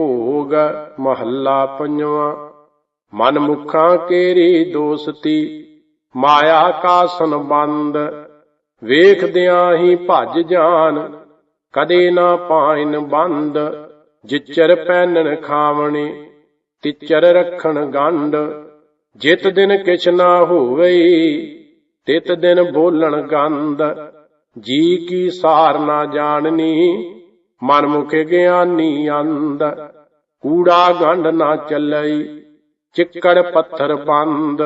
ਭੋਗ ਮਹੱਲਾ ਪੰਜਵਾਂ। ਮਨ ਮੁਖਾਂ ਕੇਰੀ ਦੋਸਤੀ, ਮਾਇਆ ਕਾ ਸੰਬੰਧ ਵੇਖਦਿਆਂ ਹੀ ਭੱਜ ਜਾਣ ਕਦੇ ਨਾ ਪਾਇਨ ਬੰਦ, ਜਿਚਰ ਪੈਨਣ ਖਾਵਣੇ, ਤਿਚਰ ਰੱਖਣ ਗੰਢ, ਜਿਤ ਦਿਨ ਕਿਛ ਨਾ ਹੋਵੇ, ਤਿਤ ਦਿਨ ਬੋਲਣ ਗੰਧ, ਜੀ ਕੀ ਸਾਰ ਨਾ ਜਾਣਨੀ ਮਨ ਮੁਖ ਗਿਆਨੀ ਅੰਧ, ਕੂੜਾ ਗੰਢ ਨਾ ਚੱਲਈ, ਚਿੱਕੜ ਪੱਥਰ ਬੰਦ।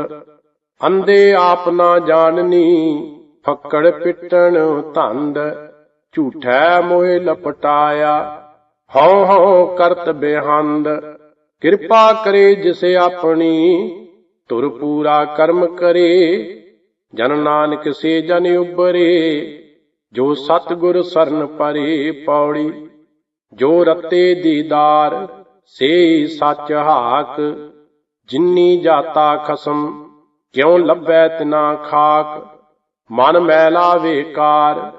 ਅੰਦੇ ਆਪ ਨਾ ਜਾਣਨੀ, ਫੱਕੜ ਪਿੱਟਣ ਧੰਦ। ਝੂਠੈ ਮੋਹਿ ਲਪਟਾਇਆ, ਹਉ ਹਉ ਕਰਤ ਬੇਹੰਦ। ਕਿਰਪਾ ਕਰੇ ਜਿਸ ਆਪਣੀ ਤੁਰ ਪੂਰਾ ਕਰਮ ਕਰੇ। ਜਨ ਨਾਨਕ ਸੇ ਜਨ ਉਬਰੇ ਜੋ ਸਤਿਗੁਰ ਸਰਨ ਪਰੇ ਪੌੜੀ। ਜੋ ਰਤੇ ਦੀਦਾਰ, ਸੇ ਸੱਚ ਹਾਕ। ਜਿੰਨੀ ਜਾਤਾ ਖਸਮ, ਕਿਉ ਲੱਭੈ ਤਿਨਾ ਖਾਕ। ਮਨ ਮੈਲਾ ਵੇਕਾਰ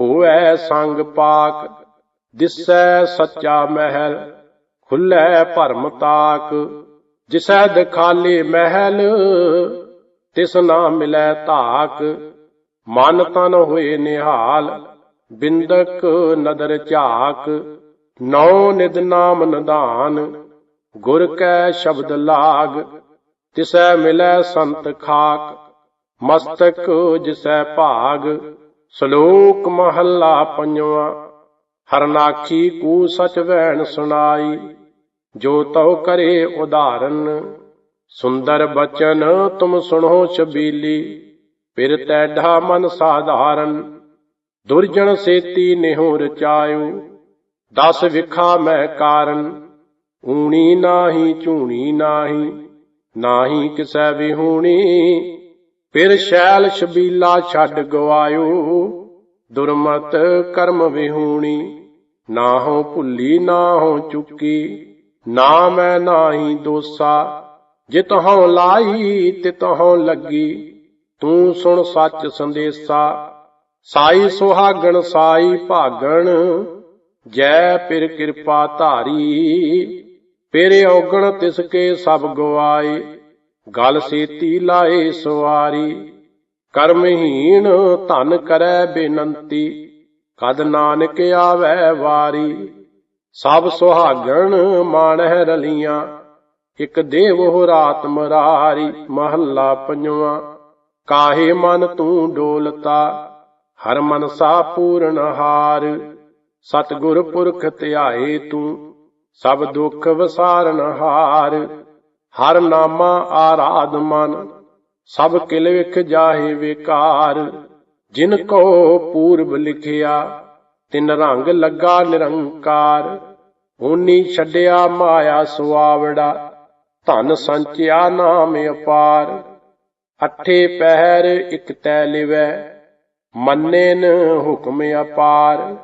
ਹੋਵੈ ਸੰਗ ਪਾਕ। ਦਿਸੈ ਸੱਚਾ ਮਹਿਲ, ਖੁੱਲੈ ਭਰਮ ਤਾਕ। ਜਿਸੈ ਦਿਖਾਲੇ ਮਹਿਲ, ਤਿਸ ਨਾ ਮਿਲੈ ਧਾਕ। ਮਨ ਤਨ ਹੋਏ ਨਿਹਾਲ, ਬਿੰਦਕ ਨਦਰ ਝਾਕ। ਨੌ ਨਿਦ ਨਾਮ ਨਿਧਾਨ, ਗੁਰ ਕੈ ਸ਼ਬਦ ਲਾਗ, ਤਿਸੈ ਮਿਲੈ ਸੰਤ ਖਾਕ, ਮਸਤਕ ਜਿਸੈ ਭਾਗ, ਸ਼ਲੋਕ ਮਹੱਲਾ ਪੰਜਵਾਂ ਹਰਨਾਖੀ ਕੂ ਸਚ ਵੈਣ ਸੁਣਾਈ, ਜੋ ਤਉ ਕਰੇ ਉਦਾਹਰਨ, ਸੁੰਦਰ ਬਚਨ ਤੁਮ ਸੁਣੋ ਛਬੀਲੀ, ਫਿਰ ਤੈਢਾ ਮਨ ਸਾਧਾਰਨ, ਦੁਰਜਨ ਸੇਤੀ ਨਿਹੁ ਰਚਾਇਓ ਦਸ ਵਿਖਾ ਮੈਂ ਕਾਰਨ, ਊਣੀ ਨਾਹੀ, ਝੂਣੀ ਨਾਹੀ ਨਾਹੀ ਕਿਸੈ ਵਿਹੂਣੀ? ਫਿਰ ਸ਼ੈਲ ਸ਼ਬੀਲਾ ਛੱਡ ਗਵਾਇਓ, ਦੁਰਮਤ ਕਰਮ ਵਿਹੂਣੀ। ਨਾ ਹੋ ਭੁੱਲੀ ਨਾ ਹੋ ਚੁੱਕੀ, ਨਾ ਮੈਂ ਨਾਹੀ ਦੋਸਾ, ਜਿਤ ਹਉ ਲਾਈ ਤਿਤ ਹਉ ਲੱਗੀ। ਤੂੰ ਸੁਣ ਸੱਚ ਸੰਦੇਸਾ, ਸਾਈ ਸੁਹਾਗਣ, ਸਾਈ ਭਾਗਣ ਜੈ ਪਿਰ ਕਿਰਪਾ ਧਾਰੀ ਪੇਰੇ ਔਗਣ ਤਿਸ ਕੇ ਸਭ ਗਵਾਏ। ਗਲ ਸੇਤੀ ਲਾਏ ਸਵਾਰੀ, ਕਰਮਹੀਣ ਧਨ ਕਰੈ ਬੇਨੰਤੀ। ਕਦ ਨਾਨਕ ਆਵੈ ਵਾਰੀ, ਸਭ ਸੁਹਾਗਣ ਮਾਣਹਿ ਰਲੀਆਂ। ਇਕ ਦੇਵੋ ਰਾਤ ਮਰਾਰੀ, ਮਹੱਲਾ ਪੰਜਵਾਂ। ਕਾਹੇ ਮਨ ਤੂੰ ਡੋਲਤਾ, ਹਰ ਮਨਸਾ ਪੂਰਨ ਹਾਰ। ਸਤਿਗੁਰ ਪੁਰਖ ਧਿਆਏ ਤੂੰ, ਸਭ ਦੁੱਖ ਵਸਾਰਨ ਹਾਰ। ਹਰ ਨਾਮਾ ਆਰਾਧ ਮਨ ਸਭ ਕਿਲ ਵਿਖ ਜਾਹੇ ਵਿਕਾਰ। ਜਿਨ ਕੋ ਪੂਰਬ ਲਿਖਿਆ, ਤਿਨ ਰੰਗ ਲੱਗਾ ਨਿਰੰਕਾਰ। ਓਨੀ ਛੱਡਿਆ ਮਾਇਆ ਸੁਆਵੜਾ, ਧਨ ਸੰਚਿਆ ਨਾਮ ਅਪਾਰ। ਅਠੇ ਪਹਿਰ ਇਕ ਤੈ ਲਿਵੈ ਮੰਨੇ ਨ ਹੁਕਮ ਅਪਾਰ।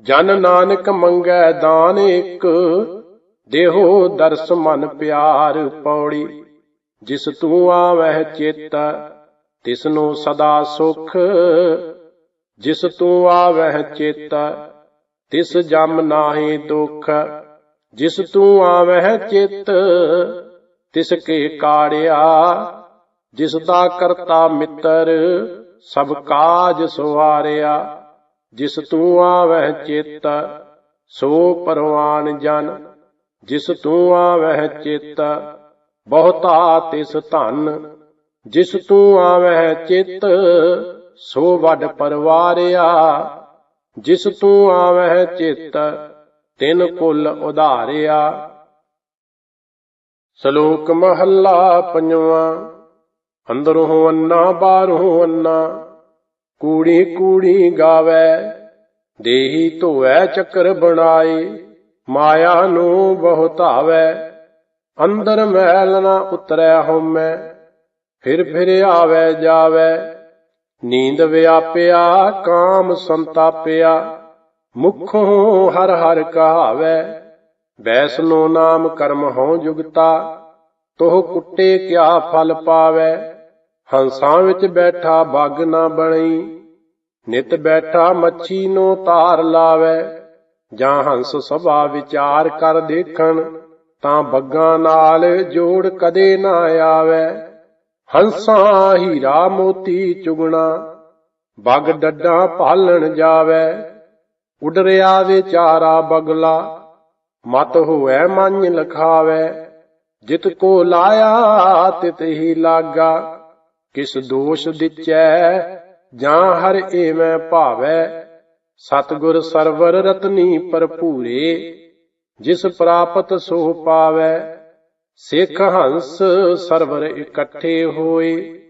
ਜਨ ਨਾਨਕ ਮੰਗੈ ਦਾਨ ਇਕ, ਦੇਹੋ ਦਰਸ ਮਨ ਪਿਆਰ ਪੌੜੀ। ਜਿਸ ਤੂੰ ਆਵਹਿ ਚਿਤ ਤਿਸ ਨੂੰ ਸਦਾ ਸੁਖ। ਜਿਸ ਤੂੰ ਆਵਹਿ ਚਿਤ, ਤਿਸ ਜਮ ਨਾਹੀ ਦੁਖ। ਜਿਸ ਤੂੰ ਆਵਹਿ ਚਿਤ, ਤਿਸ ਕੇ ਕਾੜਿਆ। ਜਿਸ ਦਾ ਕਰਤਾ ਮਿੱਤਰ, ਸਭ ਕਾਜ ਸਵਾਰਿਆ। ਜਿਸ ਤੂੰ ਆਵਹਿ ਚਿਤ, ਸੋ ਪਰਵਾਨ ਜਨ। ਜਿਸ ਤੂੰ ਆਵਹਿ ਚਿਤ, ਬਹੁਤਾ ਤਿਸ ਧਨ। ਜਿਸ ਤੂੰ ਆਵਹਿ ਚਿਤ, ਸੋ ਵੱਡ ਪਰਵਾਰਿਆ। ਜਿਸ ਤੂੰ ਆਵਹਿ ਚਿਤ, ਤਿਨ ਕੁਲ ਉਧਾਰਿਆ। ਸ਼ਲੋਕ ਮਹੱਲਾ ਪੰਜਵਾਂ। ਅੰਦਰੋਂ ਅੰਨਾ, ਬਾਹਰੋਂ ਅੰਨਾ। ਕੂੜੀ ਕੂੜੀ ਗਾਵੇ, ਦੇਹੀ ਧੋਐ ਚੱਕਰ ਬਣਾਏ, ਮਾਇਆ ਨੂੰ ਬਹੁਤਾਵੇ। ਅੰਦਰ ਮਹਿਲ ਨਾ ਉਤਰੈ ਹਉਮੈ, ਫਿਰ ਫਿਰ ਆਵੇ ਜਾਵੇ। ਨੀਂਦ ਵਿਆਪਿਆ, ਕਾਮ ਸੰਤਾਪਿਆ, ਮੁਖੋਂ ਹਰ ਹਰ ਕਹਾਵੇ। ਬੈਸਨੋ ਨਾਮ ਕਰਮ ਹਉ ਜੁਗਤਾ, ਤੋਹ ਕੁੱਟੇ ਕਿਆ ਫਲ ਪਾਵੇ। ਹੰਸਾਂ ਵਿੱਚ ਬੈਠਾ ਬਾਗ ਨਾ ਬਣੀ ਨਿਤ ਬੈਠਾ ਮੱਛੀ ਨੂੰ ਤਾਰ ਲਾਵੇ, ਜਾਂ ਹੰਸ ਸਭਾ ਵਿਚਾਰ ਕਰ ਦੇਖਣ, ਤਾਂ ਬੱਗਾਂ ਨਾਲ ਜੋੜ ਕਦੇ ਨਾ ਆਵੇ। ਹੰਸਾਂ ਹੀਰਾ ਮੋਤੀ ਚੁਗਣਾ, ਬੱਗ ਡੱਡਾਂ ਪਾਲਣ ਜਾਵੇ। ਉਡਰਿਆ ਵਿਚਾਰਾ ਬਗਲਾ, ਮਤ ਹੋਐ ਮੰਨ ਲਖਾਵੇ। ਜਿਤ ਕੋ ਲਾਇਆ, ਤਿਤ ਹੀ ਲਾਗਾ, ਕਿਸ ਦੋਸ਼ ਦਿਚੈ ਜਾਂ ਹਰ ਏਵੇਂ ਭਾਵੈ, ਸਤਗੁਰ ਸਰਵਰ ਰਤਨੀ ਭਰਪੂਰੇ, ਜਿਸ ਪ੍ਰਾਪਤ ਸੋ ਪਾਵੈ, ਸਿੱਖ ਹੰਸ ਸਰਵਰ ਇਕੱਠੇ ਹੋਏ,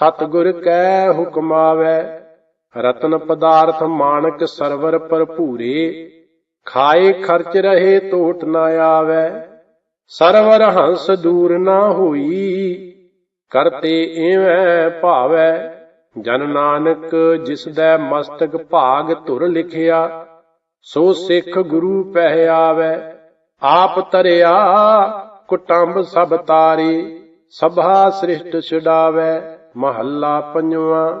ਸਤਗੁਰ ਕੈ ਹੁਕਮ ਆਵੈ, ਰਤਨ ਪਦਾਰਥ ਮਾਨਕ ਸਰਵਰ ਭਰਪੂਰੇ, ਖਾਏ ਖਰਚ ਰਹੇ ਟੋਟ ਨਾ ਆਵੈ, ਸਰਵਰ ਹੰਸ ਦੂਰ ਨਾ ਹੋਈ, ਕਰਤੇ ਐਵੇਂ ਭਾਵੈ ਜਨ ਨਾਨਕ ਜਿਸ ਦਾ ਮਸਤਕ ਭਾਗ ਧੁਰ ਲਿਖਿਆ, ਸੋ ਸਿੱਖ ਗੁਰੂ ਪਹਿ ਆਵੈ, ਆਪ ਤਰਿਆ ਕੁਟੰਬ ਸਭ ਤਾਰੇ, ਸਭਾ ਸ੍ਰਿਸ਼ਟ ਛਡਾਵੈ, ਮਹੱਲਾ ਪੰਜਵਾਂ।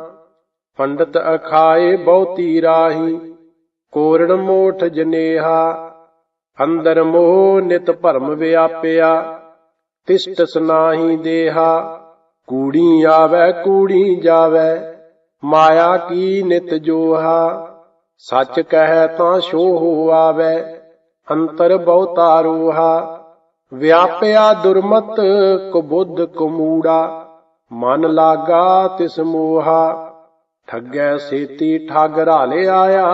ਪੰਡਤ ਅਖਾਏ ਬਹੁਤੀ ਰਾਹੀ, ਕੋਰੜ ਮੋਠ ਜਨੇਹਾ, ਅੰਦਰ ਮੋਹ ਨਿਤ ਭਰਮ ਵਿਆਪਿਆ, ਤਿਸ਼ਟ ਸਨਾਹੀ ਦੇਹਾ। ਕੂੜੀ ਆਵੈ, ਕੂੜੀ ਜਾਵੈ, ਮਾਇਆ ਕੀ ਨਿਤ ਜੋਹਾ? ਸੱਚ ਕਹਿ ਤਾਂ ਸੋਹ ਹੋ ਆਵੈ, ਅੰਤਰ ਬਹੁਤਾ ਰੋਹਾ। ਵਿਆਪਿਆ ਦੁਰਮਤ ਕੁਬੁੱਧ ਕੁਮੂੜਾ ਮਨ ਲਾਗਾ ਤਿਸ ਮੋਹਾ। ਠੱਗੈ ਸੇਤੀ, ਠੱਗ ਰਾਲੇ ਆਇਆ,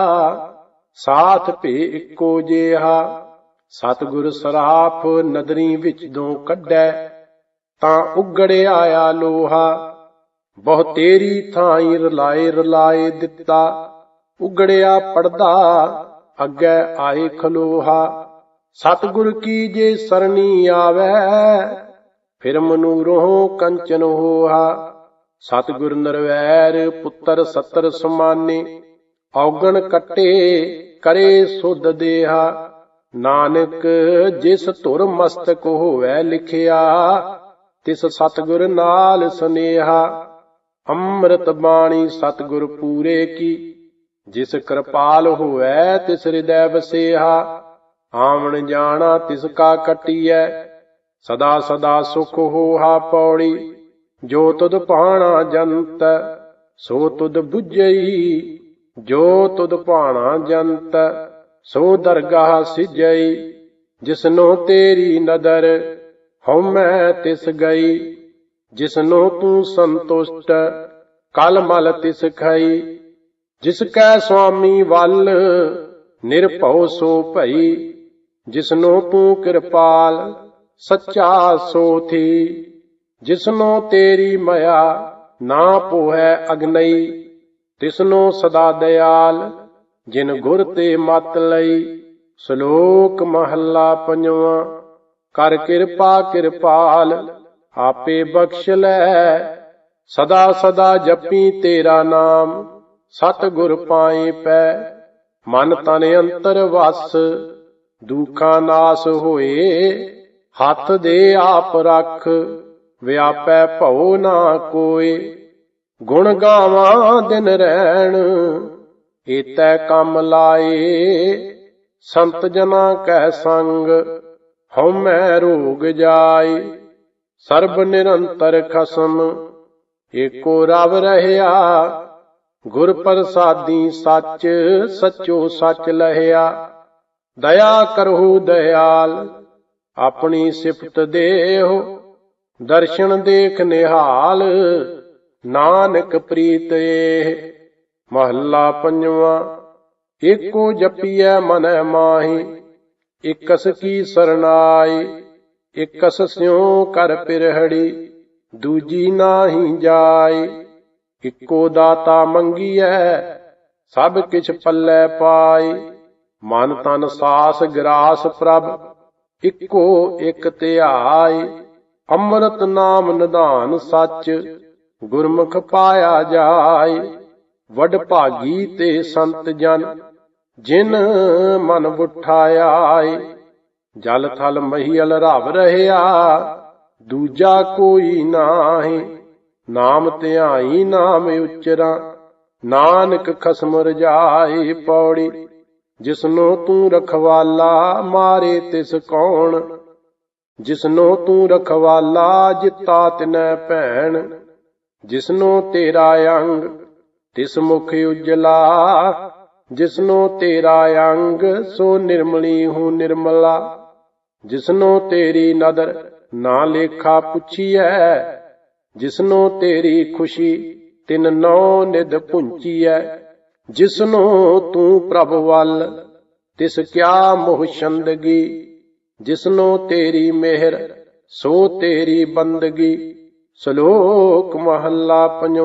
ਸਾਥ ਭੇ ਇੱਕੋ ਜਿਹਾ। ਸਤਿਗੁਰ ਸਰਾਫ ਨਦਰੀ ਵਿੱਚ ਦੋ ਕੱਢੈ ਤਾਂ ਉਗੜਿਆ ਆਇਆ ਲੋਹਾ। ਬਹੁ ਤੇਰੀ ਥਾਈ ਰਲਾਏ ਰਲਾਏ ਦਿੱਤਾ। ਉਗੜਿਆ ਪੜਦਾ, ਅੱਗੇ ਆਏ ਖਲੋਹਾ। ਸਤਿਗੁਰ ਕੀ ਜੇ ਸਰਣੀ ਆਵੈ, ਫਿਰ ਮਨੂਰੋਂ ਕੰਚਨ ਹੋਹਾ। ਸਤਿਗੁਰ ਨਰਵੈਰ ਪੁੱਤਰ ਸਤਰ ਸਮਾਨੇ, ਔਗਣ ਕੱਟੇ ਕਰੇ ਸੁਧ ਦੇਹਾ। ਨਾਨਕ ਜਿਸ ਧੁਰ ਮਸਤਕ ਹੋਵੇ ਲਿਖਿਆ ਤਿਸ ਸਤਿਗੁਰ ਨਾਲ ਸਨੇਹਾ, ਅੰਮ੍ਰਿਤ ਬਾਣੀ ਸਤਿਗੁਰ ਪੂਰੇ ਕੀ। ਜਿਸ ਕਿਰਪਾਲ ਹੋਵੇ ਤਿਸ ਹਿਰਦੈ ਵਸੇਹਾ, ਆਵਣ ਜਾਣਾ ਤਿਸ ਕਾ ਕਟੀਐ। ਸਦਾ ਸਦਾ ਸੁਖ ਹੋਹਾ ਪੌੜੀ, ਜੋ ਤੁਧ ਪਾਣਾ ਜੰਤ, ਸੋ ਤੁਧ 부ਝਈ ਜੋ ਤੁਧ ਪਾਣਾ ਜੰਤ, ਸੋ ਦਰਗਾਹ ਸਿਜਈ। ਜਿਸਨੋ ਤੇਰੀ ਨਦਰ ਹਉਮੈ ਤਿਸ ਗਈ, ਜਿਸਨੋ ਤੂੰ ਸੰਤੁਸ਼ਟ, ਕਲ ਮਲ ਤਿਸ ਖਾਈ। ਜਿਸ ਕੈ ਸੁਆਮੀ ਵੱਲ ਨਿਰਭਉ ਸੋ ਭਈ, ਜਿਸਨੋ ਤੂੰ ਕਿਰਪਾਲ ਸੱਚਾ ਸੋ ਥੀ। ਜਿਸਨੋ ਤੇਰੀ ਮਾਇਆ ਨਾ ਪੋਹੈ ਅਗਨਈ, ਤਿਸਨੋ ਸਦਾ ਦਿਆਲ ਜਿਨ ਗੁਰ ਤੇ ਮਤ ਲਈ। ਸ਼ਲੋਕ ਮਹੱਲਾ ਪੰਜਵਾਂ। ਕਰ ਕਿਰਪਾ ਕਿਰਪਾਲ, ਆਪੇ ਬਖਸ਼ ਲੈ। ਸਦਾ ਸਦਾ ਜਪੀ ਤੇਰਾ ਨਾਮ ਸਤ ਗੁਰ ਪਾਏ ਪੈ। ਮਨ ਤਨ ਅੰਤਰ ਵਸ, ਦੁਖਾਂ ਨਾਸ ਹੋਏ। ਹੱਥ ਦੇ ਆਪ ਰੱਖ, ਵਿਆਪੈ ਭਉ ਨਾ ਕੋਏ। ਗੁਣ ਗਾਵਾਂ ਦਿਨ ਰਹਿਣ ਏਤੈ ਕੰਮ ਲਾਏ। ਸੰਤ ਜਨਾ ਕੈ ਸੰਗ ਹਉਮੈ ਰੋਗ ਜਾਏ, ਸਰਬ ਨਿਰੰਤਰ ਖਸਮ। ਏਕੋ ਰਵ ਰਹਿਆ ਗੁਰ ਪ੍ਰਸਾਦੀ ਸੱਚ, ਸਚੋ ਸੱਚ ਲਹਿਆ। ਦਇਆ ਕਰਹੁ ਦਇਆਲ, ਆਪਣੀ ਸਿਫਤ ਦੇਹੁ। ਦਰਸ਼ਨ ਦੇਖ ਨਿਹਾਲ, ਨਾਨਕ ਪ੍ਰੀਤ ਏ ਮਹੱਲਾ ਪੰਜਵਾਂ, ਏਕੋ ਜਪੀਐ ਮਨੈ ਮਾਹੀ। ਇਕਸ ਕੀ ਸਰਨਾਈ, ਇਕਸ ਸਿਉ ਕਰ ਪਿਰਹੜੀ, ਦੂਜੀ ਨਾਹੀ ਜਾਈ, ਇੱਕੋ ਦਾਤਾ ਮੰਗੀਐ, ਸਭ ਕਿਛ ਪੱਲੇ ਪਾਈ। ਮਨ ਤਨ ਸਾਸ ਗਰਾਸ ਪ੍ਰਭ, ਇੱਕੋ ਇਕ ਧਿਆਈ ਅੰਮ੍ਰਿਤ ਨਾਮ ਨਿਧਾਨ ਸੱਚ, ਗੁਰਮੁਖ ਪਾਇਆ ਜਾਏ ਵਡ ਭਾਗੀ ਤੇ ਸੰਤ ਜਨ ਜਿਨ ਮਨ ਉਠਾਇਆ ਜਲ ਥਲ ਮਹੀਲ ਰਵ ਰਹਿਆ, ਦੂਜਾ ਕੋਈ ਨਾਹੀ, ਨਾਮ ਧਿਆਈ ਨਾਮ ਉਚਰਾ, ਨਾਨਕ ਖਸਮ ਰਜਾਈ ਪੌੜੀ, ਜਿਸਨੂੰ ਤੂੰ ਰਖਵਾਲਾ ਮਾਰੇ ਤਿਸ ਕੌਣ, ਜਿਸਨੂੰ ਤੂੰ ਰਖਵਾਲਾ ਜਿਤਾ ਤਿਨੈ ਭੈਣ, ਜਿਸਨੂੰ ਤੇਰਾ ਅੰਗ ਤਿਸ ਮੁਖ ਉਜਲਾ ਜਿਸਨੂੰ ਤੇਰਾ ਅੰਗ, ਸੋ ਨਿਰਮਲੀ ਹੂੰ ਨਿਰਮਲਾ। ਜਿਸਨੂੰ ਤੇਰੀ ਨਦਰ ਨਾ ਲੇਖਾ ਪੁੱਛੀਐ, ਜਿਸਨੂੰ ਤੇਰੀ ਖੁਸ਼ੀ ਤਿਨ ਨੌ ਨਿਧ ਪੁੰਚੀਐ ਜਿਸਨੂੰ ਤੂੰ ਪ੍ਰਭ ਵੱਲ, ਤਿਸ ਕਿਆ ਮੋਹ ਛੰਦਗੀ। ਜਿਸਨੂੰ ਤੇਰੀ ਮਿਹਰ, ਸੋ ਤੇਰੀ ਬੰਦਗੀ। ਸ਼ਲੋਕ ਮਹੱਲਾ ਪੰਜਵਾਂ